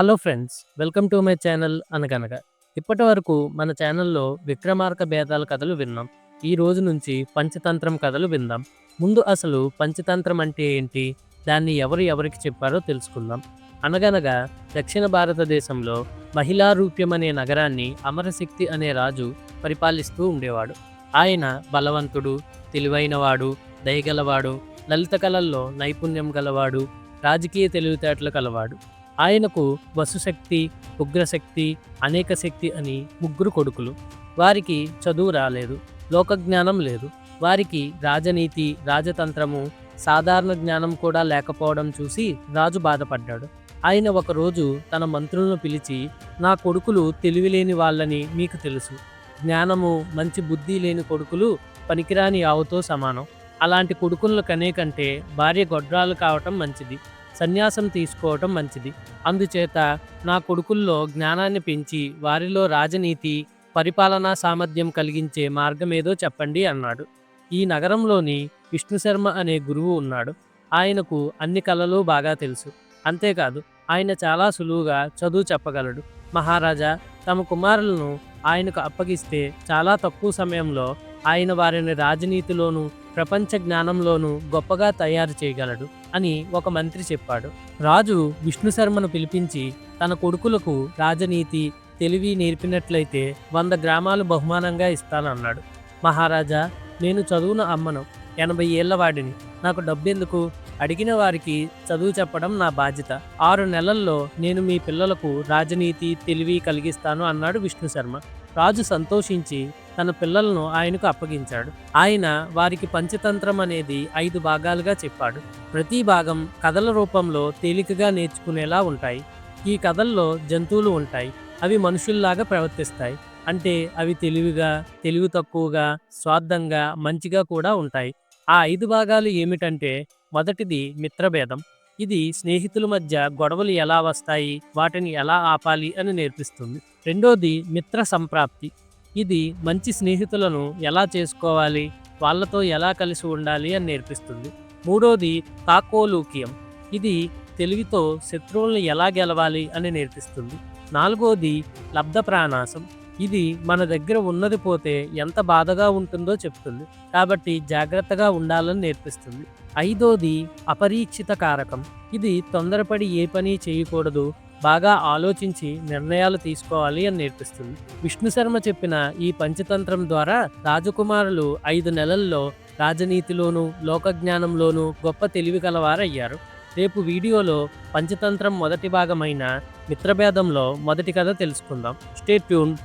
Hello friends welcome to my channel అనగనగా. ఇప్పటి వరకు మన ఛానల్లో విక్రమార్క భేదాల కథలు విన్నాం. ఈ రోజు నుంచి పంచతంత్రం కథలు విందాం. ముందు అసలు పంచతంత్రం అంటే ఏంటి? దాన్ని ఎవరు ఎవరికి చెప్పారో తెలుసుకుందాం. అనగనగా దక్షిణ భారతదేశంలో మహిళారూప్యం అనే నగరాన్ని అమరశక్తి అనే రాజు పరిపాలిస్తూ ఉండేవాడు. ఆయన బలవంతుడు తెలివైనవాడు దయగలవాడు లలిత కళల్లో నైపుణ్యం గలవాడు రాజకీయ తెలివితేటలు కలవాడు. ఆయనకు వసుశక్తి ఉగ్రశక్తి అనేక శక్తి అని ముగ్గురు కొడుకులు. వారికి చదువు రాలేదు లోకజ్ఞానం లేదు. వారికి రాజనీతి రాజతంత్రము సాధారణ జ్ఞానం కూడా లేకపోవడం చూసి రాజు బాధపడ్డాడు. ఆయన ఒకరోజు తన మంత్రులను పిలిచి నా కొడుకులు తెలివిలేని వాళ్ళని మీకు తెలుసు. జ్ఞానము మంచి బుద్ధి లేని కొడుకులు పనికిరాని ఆవుతో సమానం. అలాంటి కొడుకులను కనే కంటే భార్య గొడ్రాలు కావటం మంచిది. సన్యాసం తీసుకోవటం మంచిది. అందుచేత నా కొడుకుల్లో జ్ఞానాన్ని పెంచి వారిలో రాజనీతి పరిపాలనా సామర్థ్యం కలిగించే మార్గమేదో చెప్పండి అన్నాడు. ఈ నగరంలోని విష్ణుశర్మ అనే గురువు ఉన్నాడు. ఆయనకు అన్ని కళలు బాగా తెలుసు. అంతేకాదు ఆయన చాలా సులువుగా చదువు చెప్పగలడు. మహారాజా తమ కుమారులను ఆయనకు అప్పగిస్తే చాలా తక్కువ సమయంలో ఆయన వారిని రాజనీతిలోనూ ప్రపంచ జ్ఞానంలోనూ గొప్పగా తయారు చేయగలడు అని ఒక మంత్రి చెప్పాడు. రాజు విష్ణు శర్మను పిలిపించి తన కొడుకులకు రాజనీతి తెలివి నేర్పినట్లయితే వంద గ్రామాలు బహుమానంగా ఇస్తానన్నాడు. మహారాజా నేను చదువును అమ్మను. ఎనభై ఏళ్ళ వాడిని. నాకు డబ్బెందుకు? అడిగిన వారికి చదువు చెప్పడం నా బాధ్యత. ఆరు నెలల్లో నేను మీ పిల్లలకు రాజనీతి తెలివి కలిగిస్తాను అన్నాడు విష్ణు శర్మ. రాజు సంతోషించి తన పిల్లలను ఆయనకు అప్పగించాడు. ఆయన వారికి పంచతంత్రం అనేది ఐదు భాగాలుగా చెప్పాడు. ప్రతి భాగం కథల రూపంలో తేలికగా నేర్చుకునేలా ఉంటాయి. ఈ కథల్లో జంతువులు ఉంటాయి. అవి మనుషుల్లాగా ప్రవర్తిస్తాయి. అంటే అవి తెలివిగా తెలివి తక్కువగా స్వార్థంగా మంచిగా కూడా ఉంటాయి. ఆ ఐదు భాగాలు ఏమిటంటే మొదటిది మిత్రభేదం. ఇది స్నేహితుల మధ్య గొడవలు ఎలా వస్తాయి? వాటిని ఎలా ఆపాలి అని నేర్పిస్తుంది. రెండోది మిత్ర సంప్రాప్తి. ఇది మంచి స్నేహితులను ఎలా చేసుకోవాలి వాళ్ళతో ఎలా కలిసి ఉండాలి అని నేర్పిస్తుంది. మూడోది కాకోలూక్యం ఇది తెలివితో శత్రువులను ఎలా గెలవాలి అని నేర్పిస్తుంది. నాలుగోది లబ్ధ ప్రాణాసం ఇది మన దగ్గర ఉన్నది పోతే ఎంత బాధగా ఉంటుందో చెప్తుంది. కాబట్టి జాగ్రత్తగా ఉండాలని నేర్పిస్తుంది. ఐదోది అపరీక్షిత కారకం. ఇది తొందరపడి ఏ పని చేయకూడదు బాగా ఆలోచించి నిర్ణయాలు తీసుకోవాలి అని నేర్పిస్తుంది. విష్ణు శర్మ చెప్పిన ఈ పంచతంత్రం ద్వారా రాజకుమారులు ఐదు నెలల్లో రాజనీతిలోనూ లోకజ్ఞానంలోనూ గొప్ప తెలివి కలవారయ్యారు రేపు వీడియోలో పంచతంత్రం మొదటి భాగమైన మిత్రభేదంలో మొదటి కథ తెలుసుకుందాం. Stay tune.